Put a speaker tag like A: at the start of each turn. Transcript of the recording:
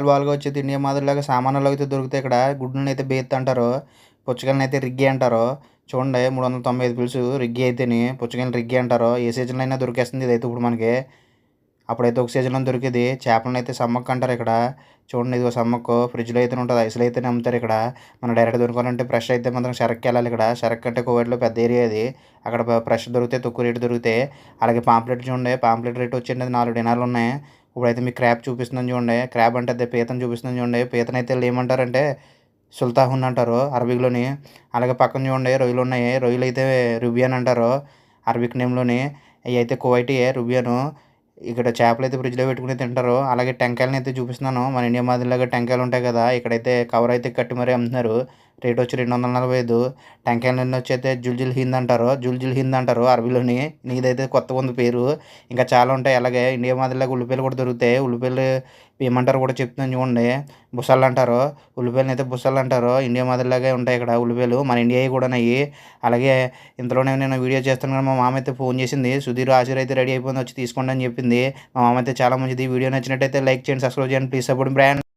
A: వాళ్ళు వచ్చేది ఇండియా మాదిరిలాగా సామాన్లు అయితే దొరుకుతాయి ఇక్కడ గుడ్లను అయితే బేత్ అంటారు పుచ్చకాయలను అయితే రిగ్గి అంటారు. చూడండి మూడు వందల తొంభై ఐదు పిలుసు రిగ్గి అయితేని పుచ్చకాయలు రిగ్గి అంటారు. ఏ సీజన్లో అయినా దొరికేస్తుంది ఇదైతే ఇప్పుడు మనకి. అప్పుడైతే ఒక సీజన్లో దొరికేది. చేపలను అయితే సమ్మక్ అంటారు ఇక్కడ. చూడండి ఇది సమ్మక్కు. ఫ్రిడ్జ్లో అయితే ఉంటుంది ఐస్లో అయితే అమ్ముతారు ఇక్కడ. మనం డైరెక్ట్ దొరకాలంటే ఫ్రెష్ అయితే మాత్రం షరక్కి వెళ్ళాలి ఇక్కడ. షరక్ అంటే కోవిడ్లో పెద్ద ఏరియా అది అక్కడ ఫ్రెష్ దొరికితే తక్కువ రేటు దొరుకుతాయి అలాగే పాంప్లెట్ చూడండి పాంప్లెట్ రేట్ వచ్చేది నాలుగు డినార్లు ఉన్నాయి. ఇప్పుడైతే మీకు క్రాప్ చూపిస్తున్నాను చూడండి. క్రాప్ అంటే అదే పీతను చూపిస్తున్నాను చూడండి. పీతను అయితే వీళ్ళు ఏమంటారంటే సుల్తాహున్ అంటారు అరబిక్లోని. అలాగే పక్కన చూడండి రొయ్యలు ఉన్నాయి. రొయ్యలు అయితే రుబియన్ అంటారు అరబిక్ నేమ్లోని. అవి అయితే కువైటీయే రుబియాను. ఇక్కడ చేపలు అయితే ఫ్రిడ్జ్లో పెట్టుకుని తింటారు. అలాగే టెంకాయలను అయితే చూపిస్తున్నాను. మన ఇండియా మాదిరిలాగా టెంకాయలు ఉంటాయి కదా ఇక్కడైతే కవర్ అయితే కట్టి మరీ అమ్ముతున్నారు. రేట్ వచ్చి రెండు వందల నలభై ఐదు. టెంకాయలు వచ్చి అయితే జుల్జిల్ హింద్ అంటారు. జుల్జిల్ హింద్ అంటారు అరబీలోని. నీదైతే కొత్తగా ఉంది పేరు. ఇంకా చాలా ఉంటాయి. అలాగే ఇండియా మాదిరిలాగా ఉల్లిపాయలు కూడా దొరుకుతాయి. ఉల్లిపాయలు ఏమంటారు కూడా చెప్తున్నాను చూడండి. బుసలు అంటారు. ఉల్లిపాయలు అయితే బుసలు అంటారు. ఇండియా మాదిరిలాగే ఉంటాయి ఇక్కడ ఉల్లిపాయలు. మన ఇండియా కూడా ఉన్నాయి. అలాగే ఇంతలోనే నేను వీడియో చేస్తాను కానీ మా మామ అయితే ఫోన్ చేసింది. సుధీర్ ఆశీర్ అయితే రెడీ అయిపోయింది వచ్చి తీసుకోండి అని చెప్పింది. మా మామ అయితే చాలా మంచిది. వీడియో నచ్చినట్టయితే లైక్ చేయండి సబ్స్క్రైబ్ చేయండి. Please support brand.